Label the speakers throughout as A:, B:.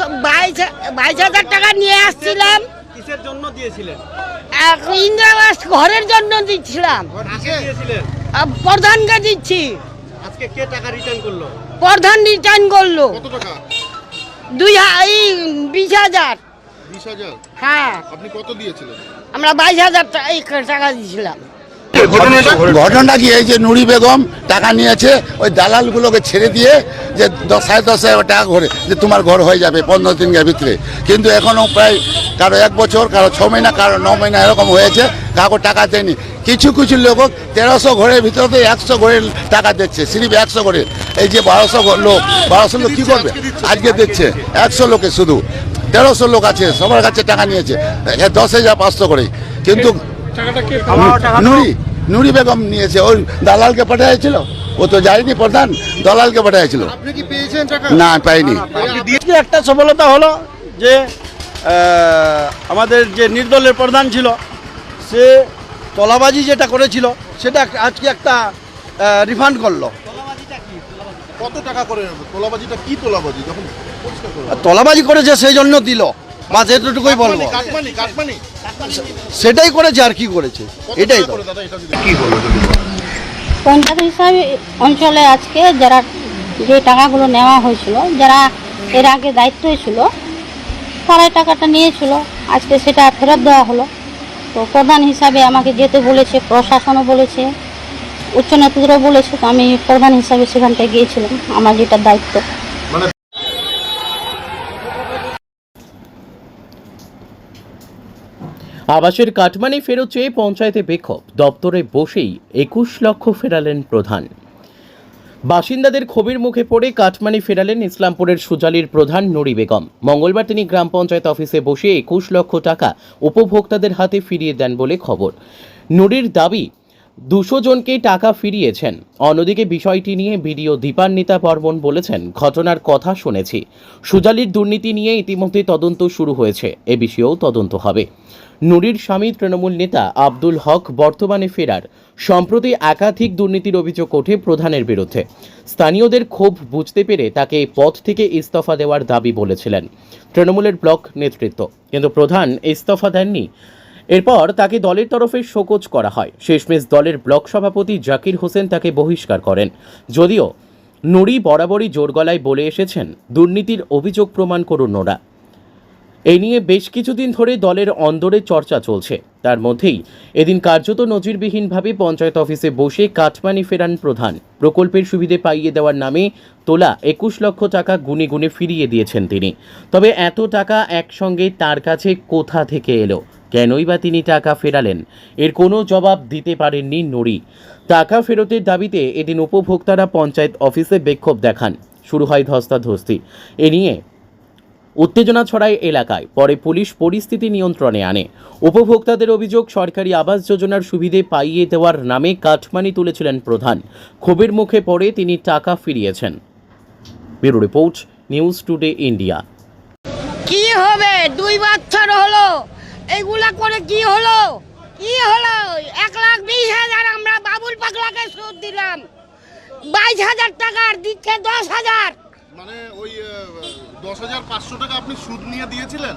A: বাইশ বাইশ হাজার টাকা নিয়ে আসছিলাম।
B: কিসের জন্য দিয়েছিলেন?
A: এক ইন্দিরা ঘরের জন্য দিচ্ছিলাম। আর প্রধানকে দিচ্ছি।
B: আজকে কে টাকা রিটার্ন করল?
A: প্রধান রিটার্ন করল।
C: কত টাকা?
A: দুই হা- এই বিশ হাজার।
C: বিশ হাজার?
A: হ্যাঁ।
C: আপনি কত দিয়েছিলেন?
A: আমরা বাইশ হাজার টাকা দিয়েছিলাম।
D: ঘটনাটা কি এই যে নুরি বেগম টাকা নিয়েছে ওই দালালগুলোকে ছেড়ে দিয়ে যে দশ সাড়ে দশ হাজার টাকা করে যে তোমার ঘর হয়ে যাবে পনেরো দিনের ভিতরে। কিন্তু এখনও প্রায় কারও এক বছর কারও ছ মহিনা কারও ন মহিনা এরকম হয়েছে কাউকে টাকা দেয়নি। কিছু কিছু লোক তেরোশো ঘরের ভিতরে একশো ঘরের টাকা দিচ্ছে সিরিপ একশো করে এই যে বারোশো লোক বারোশো লোক কী করবে? আজকে দিচ্ছে। একশো লোকে শুধু। তেরোশো লোক আছে সবার কাছে টাকা নিয়েছে। দশ হাজার পাঁচশো করে কিন্তু নুরি নুরি বেগম নিয়েছে ওই দালালকে পাঠিয়েছিল। ও তো যায়নি প্রধান দালালকে পাঠিয়েছিল।
C: কি পেয়েছেন
D: না পাইনি।
E: একটা সফলতা হলো যে আমাদের যে নির্দলের প্রধান ছিল সে তলাবাজি যেটা করেছিল সেটা আজকে একটা রিফান্ড করল।
C: কত টাকা করে তোলাবাজিটা কি তোলাবাজি? যখন পরিষ্কার
E: তলাবাজি করেছে সেই জন্য দিল। বাস এতটুকুই বলব। সেটাই করেছে আর কি করেছে? এটাই তো।
F: পঞ্চায়েত হিসাবে অঞ্চলে আজকে যারা যে টাকাগুলো নেওয়া হয়েছিল যারা এর আগে দায়িত্বে ছিল তারাই টাকাটা নিয়েছিল। আজকে সেটা ফেরত দেওয়া হলো। তো প্রধান হিসাবে আমাকে যেতে বলেছে প্রশাসনও বলেছে উচ্চ নেতৃত্বও বলেছে তো আমি প্রধান হিসাবে সেখানটায় গিয়েছিলাম আমার যেটা দায়িত্ব।
G: আবাসের কাটমানি ফেরত চেয়ে পঞ্চায়েতে বিক্ষোভ। দপ্তরে বসেই একুশ লক্ষ ফেরালেন প্রধান। বাসিন্দাদের ক্ষোভের মুখে পড়ে কাটমানি ফেরালেন ইসলামপুরের সুজালির প্রধান নুরি বেগম। মঙ্গলবার তিনি গ্রাম পঞ্চায়েত অফিসে বসে একুশ লক্ষ টাকা উপভোক্তাদের হাতে ফিরিয়ে দেন বলে খবর। নুরির দাবি দুশো জনকে টাকা ফিরিয়েছেন। অন্যদিকে বিষয়টি নিয়ে বিডিও দীপান্বিতা বর্মন বলেছেন, ঘটনার কথা শুনেছি। সুজালির দুর্নীতি নিয়ে ইতিমধ্যে তদন্ত শুরু হয়েছে, এ বিষয়েও তদন্ত হবে। নুরির স্বামী তৃণমূল নেতা আব্দুল হক বর্তমানে ফেরার, সম্প্রতি একাধিক দুর্নীতির অভিযোগ ওঠে প্রধানের বিরুদ্ধে। স্থানীয়দের ক্ষোভ বুঝতে পেরে তাকে পদ থেকে ইস্তফা দেওয়ার দাবি বলেছিলেন। তৃণমূলের ব্লক নেতৃত্ব। কিন্তু প্রধান ইস্তফা দেননি এরপর তাকে দলের তরফে শোকজ করা হয়। শেষমেশ দলের ব্লক সভাপতি জাকির হোসেন তাকে বহিষ্কার করেন। যদিও নুরি বরাবরই জোর গলায় বলে এসেছেন, দুর্নীতির অভিযোগ প্রমাণ করুন নোরা এই নিয়ে বেশ কিছুদিন ধরে দলের অন্দরে চর্চা চলছে। তার মধ্যেই এদিন কার্যত নজিরবিহীনভাবে পঞ্চায়েত অফিসে বসে কাটমানি ফেরান প্রধান। প্রকল্পের সুবিধে পাইয়ে দেওয়ার নামে তোলা একুশ লক্ষ টাকা গুনে গুনে ফিরিয়ে দিয়েছেন তিনি। তবে এত টাকা একসঙ্গে তার কাছে কোথা থেকে এলো? কেনই বা তিনি টাকা ফেরালেন? এর কোনো জবাব দিতে পারেননি নুরি। টাকা ফেরতের দাবিতে এদিন উপভোক্তারা পঞ্চায়েত অফিসে বিক্ষোভ দেখান। শুরু হয় ধস্তাধস্তি। এ নিয়ে উত্তেজনা ছড়ায় এলাকায়। পরে পুলিশ পরিস্থিতি নিয়ন্ত্রণে আনে। উপভোক্তাদের অভিযোগ, সরকারি আবাস যোজনার সুবিধে পাইয়ে দেওয়ার নামে কাটমানি তুলেছিলেন প্রধান। ক্ষোভের মুখে পড়ে তিনি টাকা ফিরিয়েছেন। Bureau report, news today India.
A: কি হবে? দুই বছর হলো। এইগুলা করে কি হলো? কি হলো? এক লাখ বিশ হাজার আমরা বাবুল পাগলাকে সুদ দিলাম। বাইশ হাজার টাকার দিচ্ছে দশ হাজার।
C: মানে ওই দশ হাজার পাঁচশো টাকা আপনি সুদ নিয়ে দিয়েছিলেন?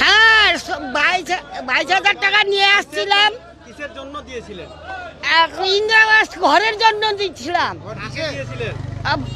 A: হ্যাঁ বাইশ বাইশ হাজার টাকা নিয়ে আসছিলাম।
B: কিসের জন্য দিয়েছিলেন?
A: ঘরের জন্য দিচ্ছিলাম।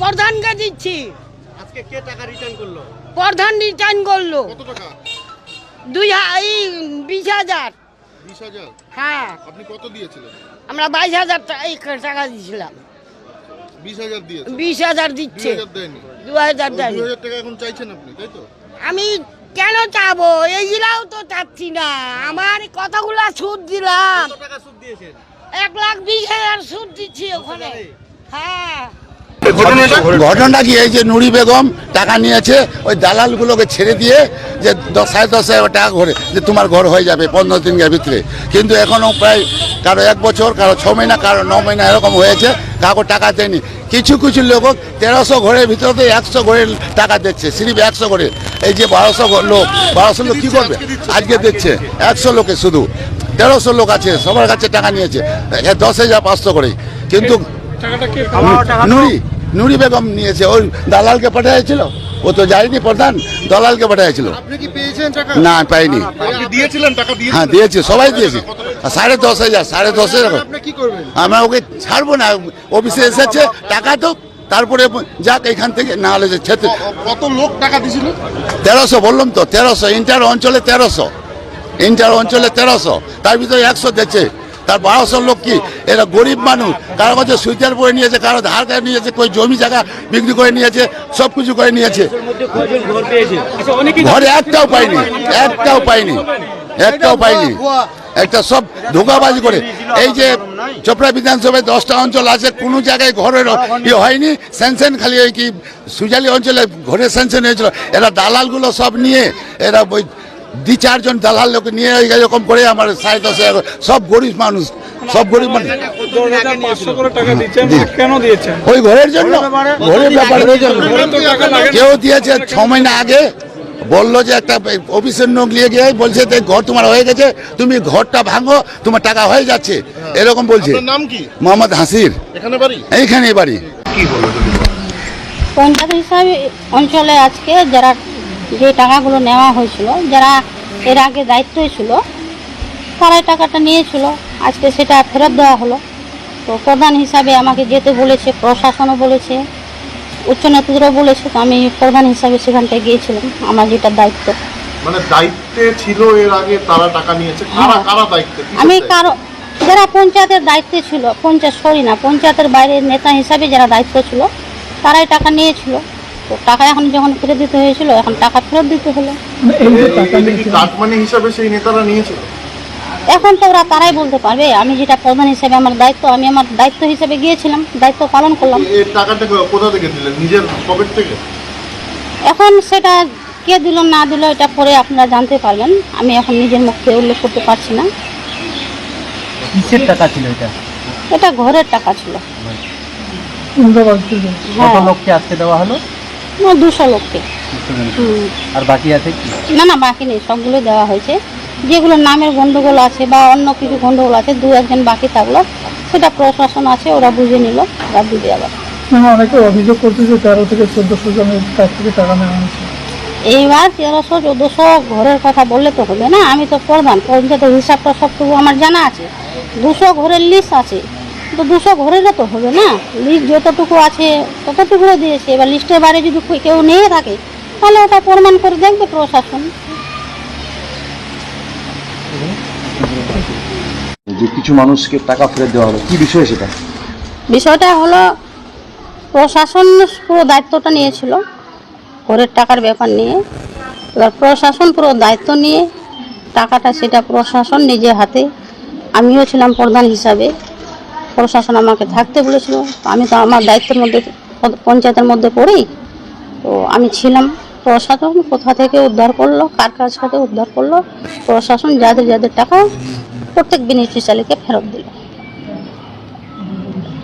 A: প্রধানকে দিচ্ছি।
B: আজকে কে টাকা রিটার্ন করল?
A: প্রধান রিটার্ন করল।
C: কত টাকা?
A: দুই হা- এই বিশ হাজার।
C: বিশ হাজার?
A: হ্যাঁ।
C: আপনি কত দিয়েছিলেন?
A: আমরা বাইশ হাজার এই টাকা দিয়েছিলাম।
C: বিশ হাজার দিয়েছেন।
A: বিশ হাজার দিচ্ছে। দু হাজার
C: ওই
A: দেয়নি।
C: দুই হাজার টাকা এখন চাইছেন আপনি তাই তো?
A: আমি কেন চাবো? এইগুলাও তো চাচ্ছি না। আমার কথাগুলা সুদ দিলাম।
B: কত টাকা সুদ দিয়েছেন?
A: এক লাখ বিশ হাজার সুদ দিচ্ছি ওখানে। হ্যাঁ।
D: ঘটনাটা? কি এই যে নুরি বেগম টাকা নিয়েছে ওই দালালগুলোকে ছেড়ে দিয়ে যে দশ সাড়ে দশ হাজার টাকা করে যে তোমার ঘর হয়ে যাবে পনেরো দিনের ভিতরে। কিন্তু এখনও প্রায় কারও এক বছর কারও ছ মহিনা কারও ন মহিনা এরকম হয়েছে কাউকে টাকা দেয়নি। কিছু কিছু লোক তেরোশো ঘরের ভিতরে একশো ঘরের টাকা দিচ্ছে সিরিপ একশো করে এই যে বারোশো লোক বারোশো লোক কী করবে? আজকে দিচ্ছে একশো লোকে শুধু। তেরোশো লোক আছে সবার কাছে টাকা নিয়েছে এ দশ হাজার পাঁচশো করে কিন্তু নুরি নুরি বেগম নিয়েছে ওই দালালকে পাঠিয়েছিল? ও তো যায়নি প্রধান দালালকে
C: টাকা?
D: না পাইনি।
C: দিয়েছিলেন
D: হ্যাঁ দিয়েছে সবাই দিয়েছে। সাড়ে দশ হাজার সাড়ে দশ হাজার আমরা ওকে ছাড়বো না অফিসে এসেছে টাকা তো তারপরে যাক এখান থেকে না হলে যে ছেতে
C: ক- কত লোক টাকা দিয়েছিল?
D: তেরোশো বললাম তো তেরোশো ইন্টার অঞ্চলে তেরোশো। ইন্টার অঞ্চলে তেরোশো তার ভিতরে একশো দিচ্ছে। তার বারোশো লোক কি? এরা গরিব মানুষ। কারও কাছে সুইটার পরে নিয়েছে, কারও ধার করে নিয়েছে, কই জমি জায়গা বিক্রি করে নিয়েছে সব কিছু করে নিয়েছে। ঘরে একটাও পাইনি একটাও পাইনি একটাও পাইনি। একটা সব ধোকাবাজি করে। এই যে চোপড়া বিধানসভায় দশটা অঞ্চল আছে, কোনো জায়গায় ঘরের ইয়ে হয়নি। স্যাংশন খালি ওই কি সুজালি অঞ্চলে ঘরে স্যাংশন হয়েছিল। এরা দালালগুলো সব নিয়ে, এরা ওই দি চারজন দালাল লোক নিয়ে এরকম করে আমার সাড়ে দশ সব গরিব মানুষ সব গরিব মানুষ। ওই ঘরের জন্য ঘরের ব্যাপারের জন্য। কেউ দিয়েছে ছ মহিনা আগে বলল যে একটা অফিসের লোক নিয়ে গিয়ে বলছে যে ঘর তোমার হয়ে গেছে তুমি ঘরটা ভাঙো তোমার টাকা হয়ে যাচ্ছে। এরকম বলছে।
C: নাম কি?
D: মোহাম্মদ হাসির।
C: এখানে বাড়ি?
D: এইখানে বাড়ি।
F: পঞ্চায়েত হিসাবে অঞ্চলে আজকে যারা যে টাকাগুলো নেওয়া হয়েছিল যারা এর আগে দায়িত্বই ছিল তারাই টাকাটা নিয়েছিল। আজকে সেটা ফেরত দেওয়া হলো। তো প্রধান হিসাবে আমাকে যেতে বলেছে প্রশাসনও বলেছে উচ্চ নেতৃত্বও বলেছে তো আমি প্রধান হিসাবে সেখানটায় গিয়েছিলাম আমার যেটা দায়িত্ব।
C: মানে দায়িত্বে ছিল এর আগে তারা টাকা নিয়েছে কারা কারা দায়িত্বে
F: আমি কারও যারা পঞ্চায়েতের দায়িত্বে ছিল পঞ্চায়েত সরি না পঞ্চায়েতের বাইরের নেতা হিসাবে যারা দায়িত্ব ছিল তারাই টাকা নিয়েছিল। তো টাকা এখন যখন ফেরত দিতে হয়েছিল এখন টাকা ফেরত দিতে হলো।
C: এটা হিসাবে সেই নেতারা নিয়েছিল?
F: এখন তো ওরা তারাই বলতে পারবে আমি যেটা প্রধান হিসেবে আমার দায়িত্ব আমি আমার দায়িত্ব হিসেবে গিয়েছিলাম দায়িত্ব পালন করলাম।
C: এই টাকাটা কোথা থেকে দিলেন নিজের পকেট থেকে?
F: এখন সেটা কে দিল না দিল এটা পরে আপনারা জানতে পারবেন। আমি এখন নিজের মুখে উল্লেখ করতে পারছি না।
H: কিসের টাকা ছিল এটা?
F: এটা ঘরের টাকা ছিল।
H: কত
F: হ্যাঁ।
H: লোককে আজকে দেওয়া হলো?
F: দুশো লোককে
H: আর বাকি আছে
F: না না বাকি নেই সবগুলো দেওয়া হয়েছে। যেগুলো নামের গন্ডগোল আছে বা অন্য কিছু গন্ডগোল আছে দু একজন বাকি থাকল। সেটা প্রশাসন আছে ওরা বুঝে নিল ওরা দিবে আবার।
I: অনেকে অভিযোগ করতেছে তেরো থেকে চোদ্দশো জনের কাছ থেকে টাকা নেওয়া হয়েছে।
F: এইবার তেরোশো চোদ্দোশো ঘরের কথা বললে তো হবে না আমি তো প্রধান পঞ্চায়েতের হিসাবটা সবটুকু আমার জানা আছে। দুশো ঘরের লিস্ট আছে। তো দুশো ঘরেরও তো হবে না? লিস্ট যতটুকু আছে ততটুকু দিয়েছে। এবার লিস্টের বাইরে যদি কেউ নিয়ে থাকে তাহলে ওটা প্রমাণ করে দেখবে প্রশাসন।
J: যে কিছু মানুষকে টাকা ফেরত দেওয়া হলো কি বিষয় সেটা?
F: বিষয়টা হলো প্রশাসন পুরো দায়িত্বটা নিয়েছিল ঘরের টাকার ব্যাপার নিয়ে। এবার প্রশাসন পুরো দায়িত্ব নিয়ে টাকাটা সেটা প্রশাসন নিজে হাতে। আমিও ছিলাম প্রধান হিসাবে। প্রশাসন আমাকে থাকতে বলেছিল। আমি তো আমার দায়িত্বের মধ্যে পঞ্চায়েতের মধ্যে পড়ি তো আমি ছিলাম। প্রশাসন কোথা থেকে উদ্ধার করল কার কাছ থেকে উদ্ধার করল প্রশাসন যাদের যাদের টাকা প্রত্যেক বেনিফিশিয়ারিকে ফেরত দিল।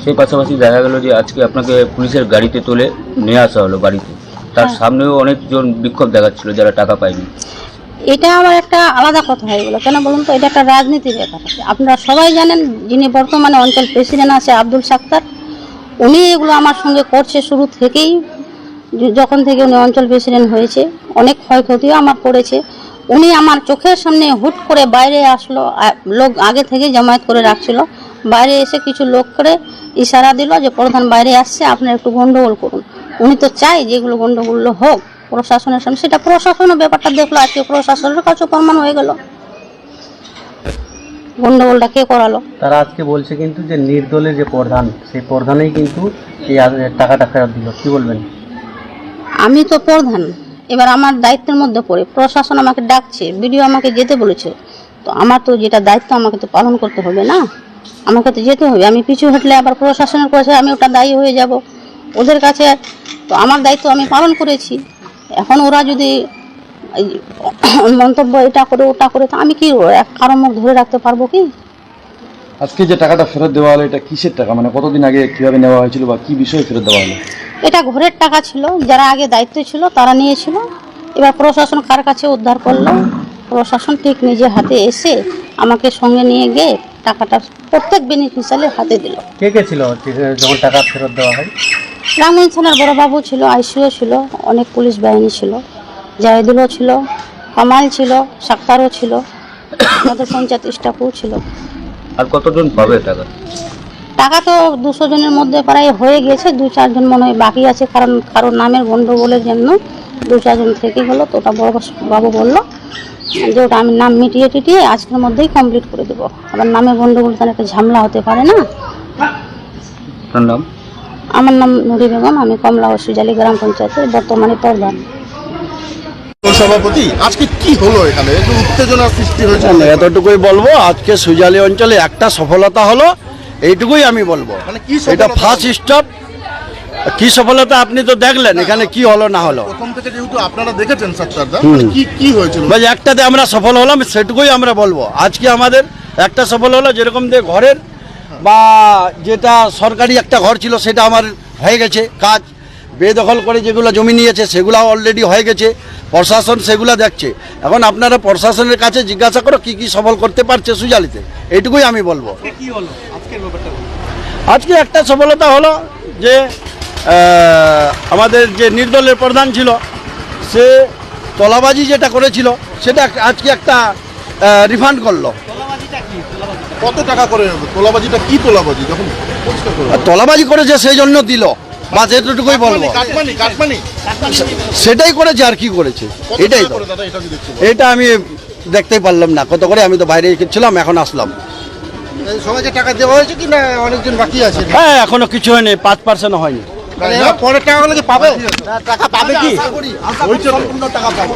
K: সেই পাশাপাশি দেখা গেল যে আজকে আপনাকে পুলিশের গাড়িতে তুলে নিয়ে আসা হলো বাড়িতে। তার
F: হ্যাঁ।
K: সামনেও অনেকজন বিক্ষোভ দেখাচ্ছিল যারা টাকা পায়নি।
F: এটা আমার একটা আলাদা কথা হয়ে গেলো। কেন বলুন তো? এটা একটা রাজনীতির ব্যাপার। আছে আপনারা সবাই জানেন যিনি বর্তমানে অঞ্চল প্রেসিডেন্ট আছে আব্দুল সাক্তার উনি এগুলো আমার সঙ্গে করছে শুরু থেকেই। যখন থেকে উনি অঞ্চল প্রেসিডেন্ট হয়েছে, অনেক ক্ষয়ক্ষতিও আমার করেছে। উনি আমার চোখের সামনে হুট করে বাইরে আসলো লোক আগে থেকে জামায়াত করে রাখছিল। বাইরে এসে কিছু লোক করে ইশারা দিল যে, প্রধান বাইরে আসছে, আপনারা একটু গণ্ডগোল করুন। উনি তো চাই যেগুলো গন্ডগোল হোক। প্রশাসনের সামনে। সেটা প্রশাসনের ব্যাপারটা দেখল আজকে প্রশাসনের কাছে প্রমাণ হয়ে গেল। গন্ডগোলটা কে করালো?
H: তারা আজকে বলছে কিন্তু যে নির্দলের যে প্রধান সেই প্রধানেই কিন্তু এই টাকাটা ফেরত দিল। কি বলবেন?
F: আমি তো প্রধান এবার আমার দায়িত্বের মধ্যে পড়ে। প্রশাসন আমাকে ডাকছে বিডিও আমাকে যেতে বলেছে। তো আমার তো যেটা দায়িত্ব আমাকে তো পালন করতে হবে না? আমাকে তো যেতে হবে। আমি পিছু হটলে আবার প্রশাসনের কাছে আমি ওটা দায়ী হয়ে যাব। ওদের কাছে তো আমার দায়িত্ব আমি পালন করেছি। এখন ওরা যদি এই মন্তব্য এটা করে ওটা করে তো আমি কি এক কারও মুখ ধরে রাখতে পারব কি?
J: আজকে যে টাকাটা ফেরত দেওয়া হলো এটা কিসের টাকা? মানে কতদিন আগে কীভাবে নেওয়া হয়েছিল বা কি বিষয়ে ফেরত দেওয়া হলো?
F: এটা ঘরের টাকা ছিল যারা আগে দায়িত্ব ছিল তারা নিয়েছিল। এবার প্রশাসন কার কাছে উদ্ধার করল? প্রশাসন ঠিক নিজে হাতে এসে আমাকে সঙ্গে নিয়ে গিয়ে টাকাটা প্রত্যেক বেনিফিশিয়ারির হাতে দিল।
H: কে কে ছিল যখন টাকা ফেরত দেওয়া হয়?
F: রামগঞ্জ থানার বড়বাবু ছিল আইসিও ছিল অনেক পুলিশ বাহিনী ছিল জাহিদুলও ছিল কামাল ছিল সাক্তারও ছিল আমাদের পঞ্চায়েত স্টাফও ছিল।
K: আর কতজন পাবে টাকা?
F: টাকা তো দুশো জনের মধ্যে প্রায় হয়ে গেছে দু চারজন মনে হয় বাকি আছে কারণ কারোর নামের গন্ডগোলের জন্য দু চারজন থেকে গেলো তো ওটা বড় বাবু বলল যে ওটা আমি নাম মিটিয়ে টিটিয়ে আজকের মধ্যেই কমপ্লিট করে দেবো। আবার নামে গন্ডগোল তাহলে একটা ঝামেলা হতে পারে না।
K: নাম?
F: আমার নাম নুরি বেগম আমি কমলা ও সুজালি গ্রাম পঞ্চায়েতের বর্তমানে প্রধান
C: সভাপতি আজকে কি হলো এখানে? একটু উত্তেজনার সৃষ্টি হয়েছে।
E: না, এতটুকুই বলব আজকে সুজালি অঞ্চলে একটা সফলতা হলো এইটুকুই আমি বলব।
C: মানে কি
E: এটা ফার্স্ট স্টপ কি সফলতা আপনি তো দেখলেন এখানে কি হলো না হলো।
C: প্রথম থেকে যেহেতু আপনারা দেখেছেন মানে কি কি হয়েছিল?
E: একটাতে আমরা সফল হলাম সেটুকুই আমরা বলব। আজকে আমাদের একটা সফল হলো যেরকম যে ঘরের বা যেটা সরকারি একটা ঘর ছিল সেটা আমার হয়ে গেছে কাজ। বেদখল করে যেগুলো জমি নিয়েছে সেগুলো অলরেডি হয়ে গেছে। প্রশাসন সেগুলো দেখছে। এখন আপনারা প্রশাসনের কাছে জিজ্ঞাসা করো কি কি সফল করতে পারছে সুজালিতে। এইটুকুই আমি বলব। আজকে একটা সফলতা হলো যে আমাদের যে নির্দলের প্রধান ছিল সে তলাবাজি যেটা করেছিল সেটা আজকে একটা রিফান্ড করল।
C: কত টাকা করে তোলাবাজিটা কি তোলাবাজি? যখন
E: তলাবাজি করেছে সেই জন্য দিল। বা যেটুকুই বলব। সেটাই করেছে আর কি করেছে? এটাই তো।
C: এটা
E: আমি দেখতেই পারলাম না। কত করে? আমি তো বাইরে ছিলাম এখন আসলাম।
C: সবাইকে টাকা দেওয়া হয়েছে কি না অনেকজন বাকি আছে?
E: হ্যাঁ এখনও কিছু হয়নি পাঁচ পার্সেন্ট হয়নি।
C: পরের টাকাগুলো কি পাবে?
E: টাকা পাবে কি?
C: হয়েছে
E: টাকা পাবে।